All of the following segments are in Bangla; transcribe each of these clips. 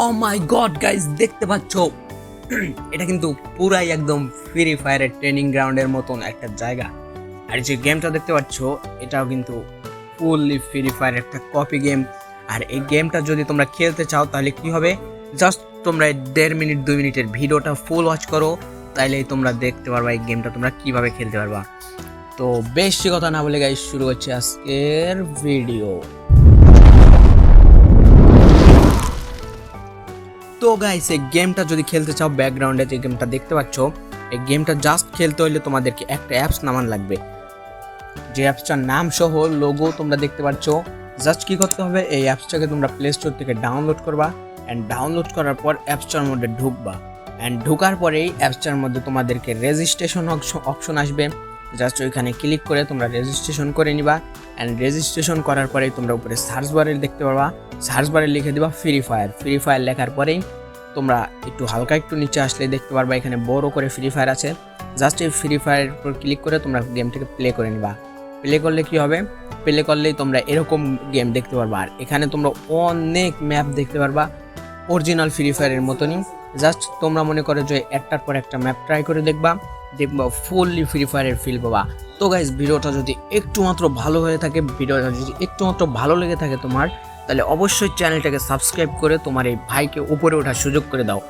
ও মাই গড গাইস দেখতে পাচ্ছ? এটা কিন্তু পুরাই একদম ফ্রি ফায়ারের ট্রেনিং গ্রাউন্ডের মতন একটা জায়গা। আর যে গেমটা দেখতে পাচ্ছ, এটাও কিন্তু ফুললি ফ্রি ফায়ার একটা কপি গেম আর এই গেমটা যদি তোমরা খেলতে চাও, তাহলে কি হবে? জাস্ট তোমরা দেড় মিনিট, দুই মিনিটের ভিডিওটা ফুল ওয়াচ করো, তাইলেই তোমরা দেখতে পারবা এই গেমটা তোমরা কীভাবে খেলতে পারবা। তো বেশি কথা না বলে গাইস শুরু হচ্ছে আজকের ভিডিও তো গাইস এই গেমটা যদি খেলতে চাও ব্যাকগ্রাউন্ডে যে গেমটা দেখতে পাচ্ছ, এই গেমটা জাস্ট খেলতে হলে তোমাদেরকে একটা অ্যাপস নামান লাগবে। যে অ্যাপসটার নাম সহ লোগো তোমরা দেখতে পাচ্ছ। জাস্ট কি করতে হবে? এই অ্যাপসটাকে তোমরা প্লে স্টোর থেকে ডাউনলোড করবা অ্যান্ড ডাউনলোড করার পর অ্যাপসটার মধ্যে ঢুকবা। অ্যান্ড ঢোকার পরেই অ্যাপসটার মধ্যে তোমাদেরকে রেজিস্ট্রেশন অপশন আসবে। জাস্ট ওইখানে ক্লিক করে তোমরা রেজিস্ট্রেশন করে নিবা। অ্যান্ড রেজিস্ট্রেশন করার পরেই তোমরা উপরে সার্চ বারে দেখতে পারবা। সার্চ বারে লিখে দিবা ফ্রি ফায়ার ফ্রি ফায়ার লেখার পরেই তোমরা একটু হালকা একটু নিচে আসলে দেখতে পারবা এখানে বড় করে ফ্রি ফায়ার আছে। জাস্ট এই ফ্রি ফায়ারের উপর ক্লিক করে তোমরা গেমটাকে প্লে করে নিবা। প্লে করলে কি হবে? প্লে করলেই তোমরা এরকম গেম দেখতে পারবা। আর এখানে তোমরা অনেক ম্যাপ দেখতে পারবা। অরিজিনাল ফ্রি ফায়ারের মতনই। জাস্ট তোমরা মনে করো যে একটার পর একটা ম্যাপ ট্রাই করে দেখবা দেখবা ফুললি ফ্রি ফায়ারের ফিল পাবা। তো গাইজ ভিডিওটা যদি একটু মাত্র ভালো হয়ে থাকে, ভিডিওটা যদি একটু মাত্র ভালো লেগে থাকে তোমার, তাহলে অবশ্যই চ্যানেলটাকে সাবস্ক্রাইব করে তোমার এই ভাইকে উপরে ওঠার সুযোগ করে দাও।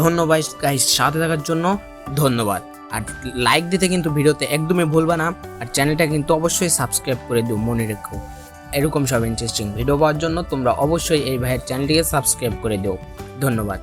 ধন্যবাদ গাইজ সাথে থাকার জন্য ধন্যবাদ। আর লাইক দিতে কিন্তু ভিডিওতে একদমই ভুলবা না, আর চ্যানেলটা কিন্তু অবশ্যই সাবস্ক্রাইব করে দিও, মনে রেখো। এরকম সব ইন্টারেস্টিং ভিডিও পাওয়ার জন্য তোমরা অবশ্যই এই ভাইয়ের চ্যানেলটিকে সাবস্ক্রাইব করে দিও। ধন্যবাদ।